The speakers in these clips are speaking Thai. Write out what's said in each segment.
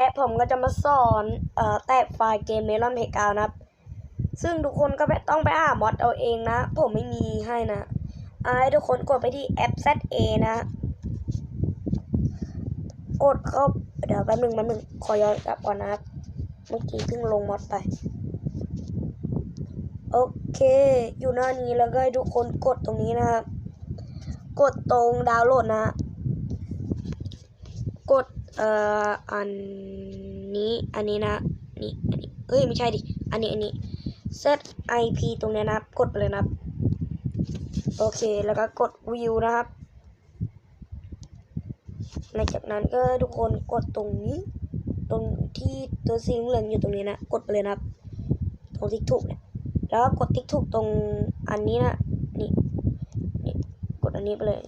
และผมก็จะมาสอนเอ่อแตกไฟล์เกมเมลอนเพกาวนะครับ ซึ่งทุกคนก็ต้องไปหามอดเอาเองนะ ผมไม่มีให้นะอาให้ทุกคนกดไปที่แอป ZA นะ กดเข้าเดี๋ยวแป๊บหนึ่งแป๊บหนึ่งขอย้อนกลับก่อนนะครับ เมื่อกี้เพิ่งลงมอดไป โอเค อยู่หน้านี้แล้วก็ให้ทุกคนกดตรงนี้นะครับ กดตรงดาวน์โหลดนะ เอ่ออันนี้อันนี้นะนี่อันนี้เอ้ยไม่ใช่ดิ อันนี้อันนี้ set IP ตรงเนี้ยนะครับ กดไปเลยนะครับ โอเคแล้วก็กด view นะครับหลังจากนั้นก็ทุกคนกดตรงนี้ ตรงที่ตัวสีเหลืองอยู่ตรงนี้นะ กดไปเลยนะครับตรงทิกถูกเนี่ยแล้วก็กดทิกถูกตรงอันนี้นะนี่นี่กดอันนี้ไปเลย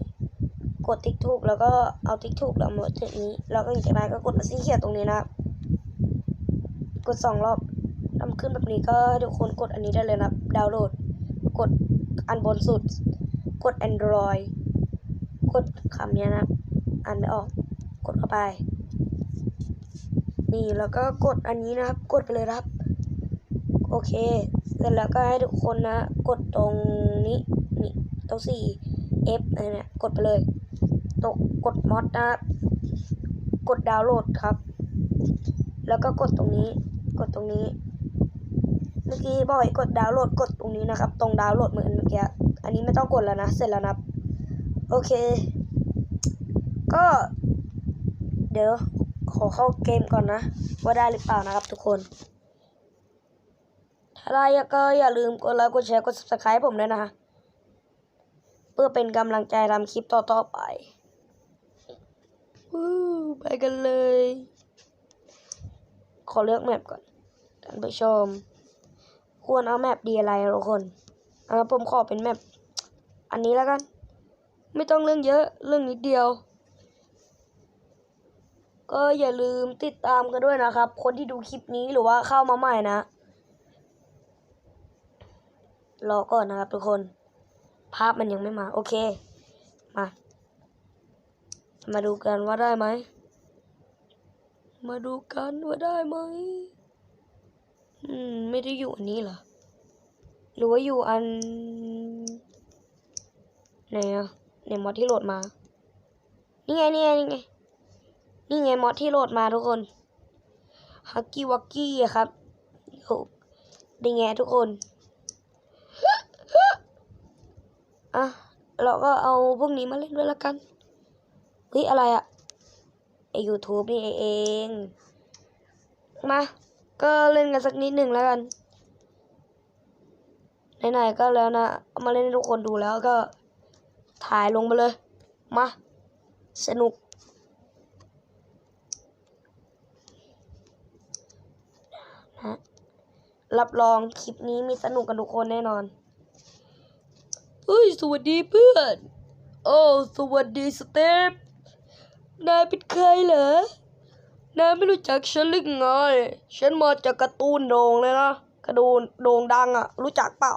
กดทิกถูกแล้วก็เอาทิกถูกแล้วมาถึงนี้ แล้วก็หลังจากนั้นก็กดมาสีเขียวตรงนี้นะครับ กดสองรอบทำขึ้นแบบนี้ก็ให้ทุกคนกดอันนี้ได้เลยนะดาวน์โหลด กดอันบนสุด กด Android กดคำนี้นะอ่านไม่ออก กดเข้าไป นี่แล้วก็กดอันนี้นะครับ กดไปเลยครับ โอเค เสร็จแล้วก็ให้ทุกคนนะ กดตรงนี้นี่ตรงสี่ F อะไรเนี่ยกดไปเลย ตกกดมอดนะครับ กดดาวน์โหลดครับ แล้วก็กดตรงนี้ กดตรงนี้ เมื่อกี้บอกให้กดดาวน์โหลดกดตรงนี้นะครับ ตรงดาวน์โหลดเหมือนเมื่อกี้อันนี้ไม่ต้องกดแล้วนะ เสร็จแล้วนะโอเค ก็ เดี๋ยวขอเข้าเกมก่อนนะ ว่าได้หรือเปล่านะครับทุกคนถ้าได้ก็อย่าลืมกดไลค์กดแชร์กด subscribe ผมด้วยนะ เพื่อเป็นกำลังใจทำคลิปต่อๆไป ไปกันเลย ขอเลือกแมปก่อนท่านผู้ชม ควรเอาแมปดีอะไรทุกคนอ่าผมขอเป็นแมปอันนี้แล้วกัน ไม่ต้องเรื่องเยอะเรื่องนิดเดียว ก็อย่าลืมติดตามกันด้วยนะครับ คนที่ดูคลิปนี้หรือว่าเข้ามาใหม่นะ รอก่อนนะครับทุกคน ภาพมันยังไม่มา โอเค มา มาดูกันว่าได้ไหม มาดูกันว่าได้ไหม อืม ไม่ได้อยู่อันนี้เหรอ หรือว่าอยู่อัน ไหนอะไหนมอดที่โหลดมา นี่ไง นี่ไง นี่ไง นี่ไงมอดที่โหลดมาทุกคน ฮักกี้วักกี้อะครับโอ้ได้ไงทุกคน อะ เราก็เอาพวกนี้มาเล่นด้วยละกัน เฮ้ย อะไรอะ ไอ YouTube นี่เอง มา ก็เล่นกันสักนิดหนึ่งแล้วกัน ไหนๆก็แล้วนะเอามาเล่นให้ทุกคนดูแล้วก็ถ่ายลงไปเลย มา สนุก นะรับรองคลิปนี้มีสนุกกันทุกคนแน่นอน เฮ้ย สวัสดีเพื่อน โอ้ สวัสดีสเตป นายเป็นใครเหรอ นายไม่รู้จักฉันหรือไง ฉันมาจากการ์ตูนโด่งเลยนะการ์ตูนโด่งดังอะรู้จักเปล่า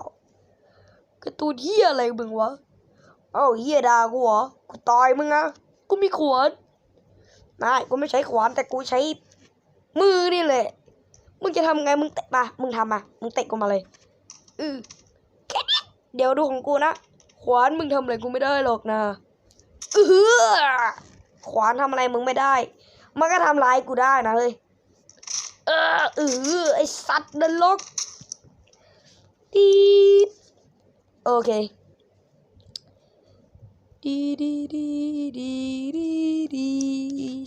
การ์ตูนเฮียอะไรมึงวะ เอ้าเฮียดากูเหรอ กูตายมึงอะกูมีขวานนายกูไม่ใช้ขวานแต่กูใช้มือนี่แหละ มึงจะทำไงมึงเตะมา มึงทำมา มึงเตะกูมาเลย อือแค่นี้เดี๋ยวดูของกูนะ ขวานมึงทำอะไรกูไม่ได้หรอกนะเออ ขวานทำอะไรมึงไม่ได้ มันก็ทำร้ายกูได้นะเฮ้ย เออเออไอสัตว์นรกดีโอเคดีดีดีดีดีดี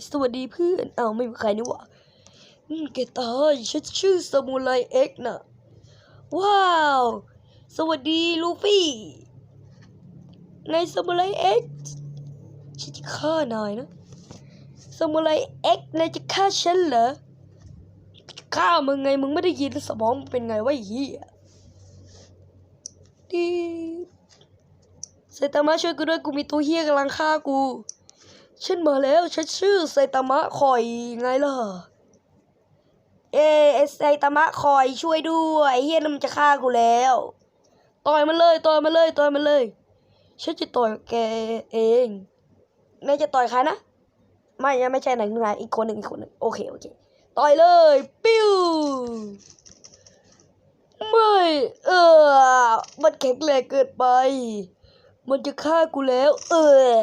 สวัสดีเพื่อนเอ้าไม่มีใครนี่หว่าอืมแกตายฉันชื่อสมุไรเอ็กนะว้าว สวัสดีลูฟี่ ในสมุไรเอ็กฉันจะฆ่านายนะ สมุไรเอ็กนายจะฆ่าฉันเหรอจะฆ่ามึงไงมึงไม่ได้ยินสมองเป็นไงวะเหี้ยดีไซตามะช่วยกูด้วยกูมีตัวเฮียกำลังฆ่ากูฉันมาแล้วฉันชื่อไซตามะคอยไงล่ะเอไอไซตามะคอยช่วยด้วยเฮียนั่นมันจะฆ่ากูแล้วต่อยมันเลยต่อยมันเลยต่อยมันเลยฉันจะต่อยแกเองนายจะต่อยใครนะ ไม่ยังไม่ใช่ไหนมึงนะอีกคนหนึ่งอีกคนหนึ่งโอเคโอเคต่อยเลยปิ้วไม่เออ มันแข็งแรงเกินไป มันจะฆ่ากูแล้ว เออ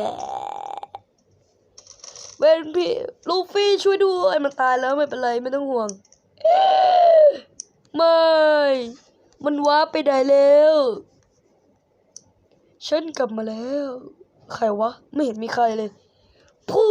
เวนพี่ลูฟี่ช่วยด้วยมันตายแล้วไม่เป็นไรไม่ต้องห่วงไม่ มันว้าไปไหนแล้ว ฉันกลับมาแล้ว ใครวะ ไม่เห็นมีใครเลยพู